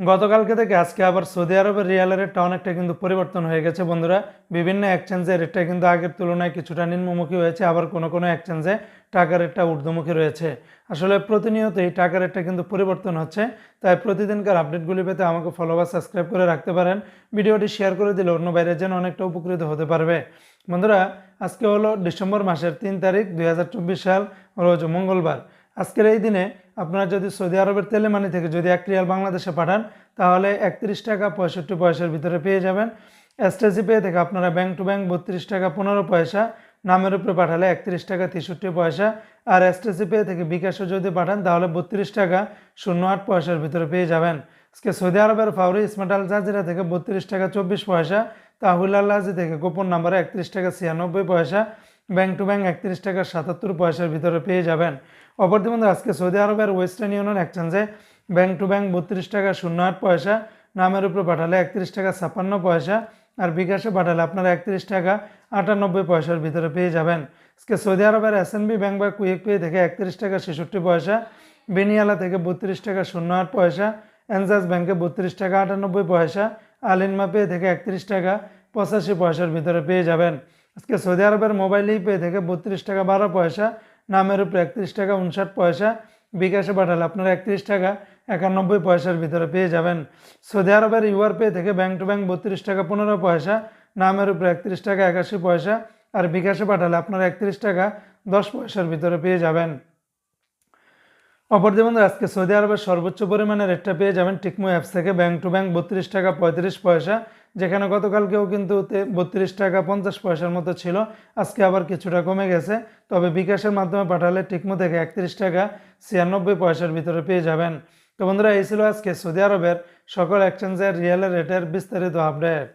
গতকালকে থেকে আজকে আবার সৌদি আরবের রিয়ালের রেটটা অনেকটা কিন্তু পরিবর্তন হয়ে গেছে বন্ধুরা। বিভিন্ন এক্সচেঞ্জে রেটটা কিন্তু আগের তুলনায় কিছুটা নিম্নমুখী হয়েছে, আবার কোনো কোনো এক্সচেঞ্জে টাকা রেটটা ঊর্ধ্বমুখী রয়েছে। আসলে প্রতিনিয়তই টাকা রেটটা কিন্তু পরিবর্তন হচ্ছে, তাই প্রতিদিনকার আপডেটগুলি পেতে আমাকে ফলো বা সাবস্ক্রাইব করে রাখতে পারেন। ভিডিওটি শেয়ার করে দিলে অন্য বাইরে যেন অনেকটা উপকৃত হতে পারবে। বন্ধুরা, আজকে হলো ডিসেম্বর মাসের তিন তারিখ দু হাজার চব্বিশ সাল, রোজ মঙ্গলবার। আজকের এই দিনে আপনারা যদি সৌদি আরবের তেলে মানি থেকে যদি এক রিয়াল বাংলাদেশে পাঠান, তাহলে একত্রিশ টাকা পঁয়ষট্টি পয়সার ভিতরে পেয়ে যাবেন। এসটিসি পে থেকে আপনারা ব্যাংক টু ব্যাংক বত্রিশ টাকা পনেরো পয়সা, নামের উপরে পাঠালে একত্রিশ টাকা তেষট্টি পয়সা। আর এসটিসি পে থেকে বিকাশে যদি পাঠান, তাহলে বত্রিশ টাকা শূন্য আট পয়সার ভিতরে পেয়ে যাবেন। আজকে সৌদি আরবের ফাউরি স্মার্ট আল জাজিরা থেকে বত্রিশ টাকা চব্বিশ পয়সা, তাহুল আল্লাজি থেকে গোপন নাম্বারে একত্রিশ টাকা ছিয়ানব্বই পয়সা। ব্যাংক টু ব্যাংক একত্রিশ টাকা সাতাত্তর পয়সার ভিতরে পেয়ে যাবেন। অপরদি বন্ধু আজকে সৌদি আরবের ওয়েস্টার্ন ইউনিয়ন এক্সচেঞ্জে ব্যাংক টু ব্যাংক বত্রিশ টাকা শূন্য আট পয়সা, নামের উপরে পাঠালে একত্রিশ টাকা ছাপ্পান্ন পয়সা আর বিকাশে পাঠালে আপনারা একত্রিশ টাকা আটানব্বই পয়সার ভিতরে পেয়ে যাবেন। আজকে সৌদি আরবের এস ব্যাংক বা কুইক পে থেকে একত্রিশ টাকা ছেষট্টি পয়সা, বেনিয়ালা থেকে বত্রিশ টাকা শূন্য আট পয়সা, এনজাস ব্যাংকে বত্রিশ টাকা আটানব্বই পয়সা, আলিনমা পে থেকে একত্রিশ টাকা পঁচাশি পয়সার ভিতরে পেয়ে যাবেন। আজকে সৌদি আরবের মোবাইল ই পে থেকে বত্রিশ টাকা বারো পয়সা, নামের উপরে একত্রিশ টাকা উনষাট পয়সা, বিকাশে পাঠালে আপনারা একত্রিশ টাকা একানব্বই পয়সার ভিতরে পেয়ে যাবেন। সৌদি আরবের ইউআর পে থেকে ব্যাংক টু ব্যাংক বত্রিশ টাকা পনেরো পয়সা, নামের উপরে একত্রিশ টাকা একাশি পয়সা, আর বিকাশে পাঠালে আপনারা একত্রিশ টাকা দশ পয়সার ভিতরে পেয়ে যাবেন। অপরদি বন্ধু আজকে সৌদি আরবের সর্বোচ্চ পরিমাণে রেটটা পেয়ে যাবেন টিকমো অ্যাপস থেকে। ব্যাংক টু ব্যাংক বত্রিশ টাকা পঁয়ত্রিশ পয়সা যেখানে গতকালকেও কিন্তু বত্রিশ টাকা পঞ্চাশ পয়সার মতো ছিল, আজকে আবার কিছুটা কমে গেছে। তবে বিকাশের মাধ্যমে পাঠালে টিকমো থেকে একত্রিশ টাকা ছিয়ানব্বই পয়সার ভিতরে পেয়ে যাবেন। তো বন্ধুরা, এই ছিল আজকে সৌদি আরবের সকল এক্সচেঞ্জের রিয়েলের রেটের বিস্তারিত আপডেট